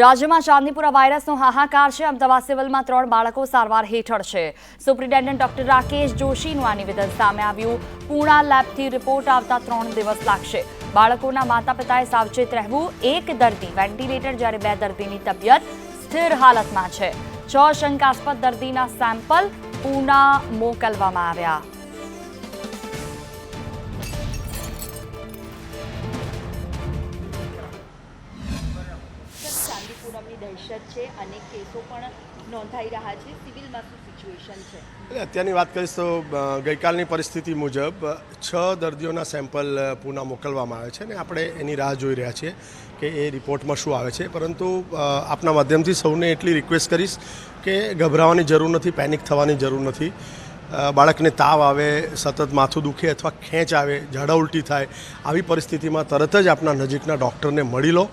રાજ્યમાં ચાંદીપુરા વાયરસનો હાહાકાર છે. અમદાવાદ સિવિલમાં ત્રણ બાળકો સારવાર હેઠળ છે. સુપ્રિન્ટેન્ડન્ટ ડોક્ટર રાકેશ જોશીનું આ નિવેદન સામે આવ્યું. પૂણા લેબથી રિપોર્ટ આવતા ત્રણ દિવસ લાગશે. બાળકોના માતા પિતાએ સાવચેત રહેવું. એક દર્દી વેન્ટિલેટર જ્યારે બે દર્દીની તબિયત સ્થિર હાલતમાં છે. છ શંકાસ્પદ દર્દીના સેમ્પલ પૂના મોકલવામાં આવ્યા. ચાંદીપુરમની દહેશત છે અને કેસો પણ નોંધાઈ રહ્યા છે, સિવિલમાં શું સિચ્યુએશન છે? એટલે અત્યારની વાત કરીશ તો ગઈકાલની પરિસ્થિતિ મુજબ છ દર્દીઓના સેમ્પલ પૂના મોકલવામાં આવે છે અને આપણે એની રાહ જોઈ રહ્યા છીએ કે એ રિપોર્ટમાં શું આવે છે. પરંતુ આપના માધ્યમથી સૌને એટલી રિક્વેસ્ટ કરીશ કે ગભરાવાની જરૂર નથી પેનિક થવાની જરૂર નથી. બાળકને તાવ આવે, સતત માથું દુખે અથવા ખેંચ આવે, ઝાડા ઉલટી થાય, આવી પરિસ્થિતિમાં તરત જ આપના નજીકના ડૉક્ટરને મળી લો,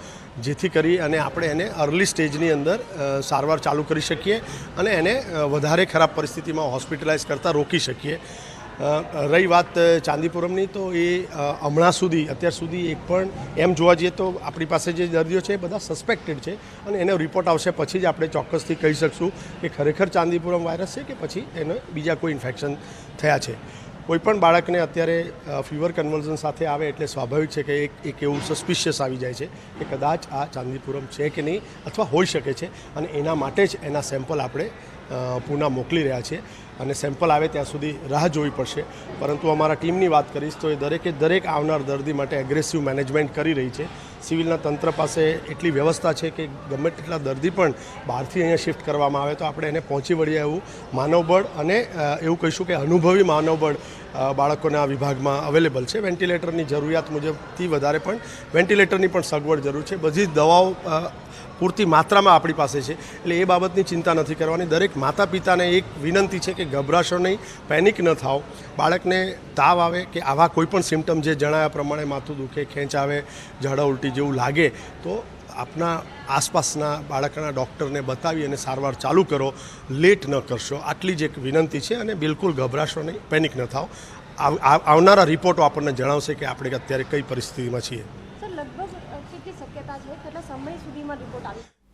જેથી કરી અને આપણે એને અર્લી સ્ટેજની અંદર સારવાર ચાલુ કરી શકીએ અને એને વધારે ખરાબ પરિસ્થિતિમાં હોસ્પિટલાઇઝ કરતાં રોકી શકીએ. રહી વાત ચાંદીપુરમની, તો એ હમણાં સુધી, અત્યાર સુધી એક પણ એમ જોવા જઈએ તો આપણી પાસે જે દર્દીઓ છે એ બધા સસ્પેક્ટેડ છે અને એનો રિપોર્ટ આવશે પછી જ આપણે ચોક્કસથી કહી શકશું કે ખરેખર ચાંદીપુરમ વાયરસ છે કે પછી એને બીજા કોઈ ઇન્ફેક્શન થયા છે. કોઈ પણ બાળકને અત્યારે ફીવર કન્વર્ઝન સાથે આવે એટલે સ્વાભાવિક છે કે એક એક એવું સસ્પિશિયસ આવી જાય છે કે કદાચ આ ચાંદીપુરમ છે કે નહીં અથવા હોઈ શકે છે અને એના માટે જ એના સેમ્પલ આપણે પૂના મોકલી રહ્યા છીએ અને સેમ્પલ આવે ત્યાં સુધી રાહ જોવી પડશે. પરંતુ અમારા ટીમની વાત કરીશ તો એ દરેકે દરેક આવનાર દર્દી માટે એગ્રેસિવ મેનેજમેન્ટ કરી રહી છે. સિવિલના તંત્ર પાસે એટલી વ્યવસ્થા છે કે ગમે તેટલા દર્દી પણ બહારથી અહીંયા શિફ્ટ કરવામાં આવે તો આપણે એને પહોંચી વળીએ એવું માનવબળ અને એવું કહીશું કે અનુભવી માનવબળ બાળકોના વિભાગમાં અવેલેબલ છે. વેન્ટિલેટરની જરૂરિયાત મુજબથી વધારે પણ વેન્ટિલેટરની પણ સગવડ જરૂર છે. બધી જ દવાઓ પૂરતી માત્રામાં આપણી પાસે છે. એટલે એ બાબતની ચિંતા નથી કરવાની. દરેક માતા પિતાને એક વિનંતી છે કે ગભરાશો નહીં પેનિક ન થાઓ. બાળકને તાવ આવે કે આવા કોઈપણ સિમ્ટમ જે જણાયા પ્રમાણે માથું દુખે, ખેંચ આવે, ઝાડા ઉલટી જેવું લાગે, તો આપના આસપાસના બાળકના ડૉક્ટરને બતાવી અને સારવાર ચાલુ કરો. લેટ ન કરશો. આટલી જ એક વિનંતી છે અને બિલકુલ ગભરાશો નહીં પેનિક ન થાઓ. આવ- આવ- આવનારા રિપોર્ટો આપણને જણાવશે કે આપણે અત્યારે કઈ પરિસ્થિતિમાં છીએ. લગભગ કેટલી શક્યતા છે? કેટલા સમય સુધીમાં રિપોર્ટ આવી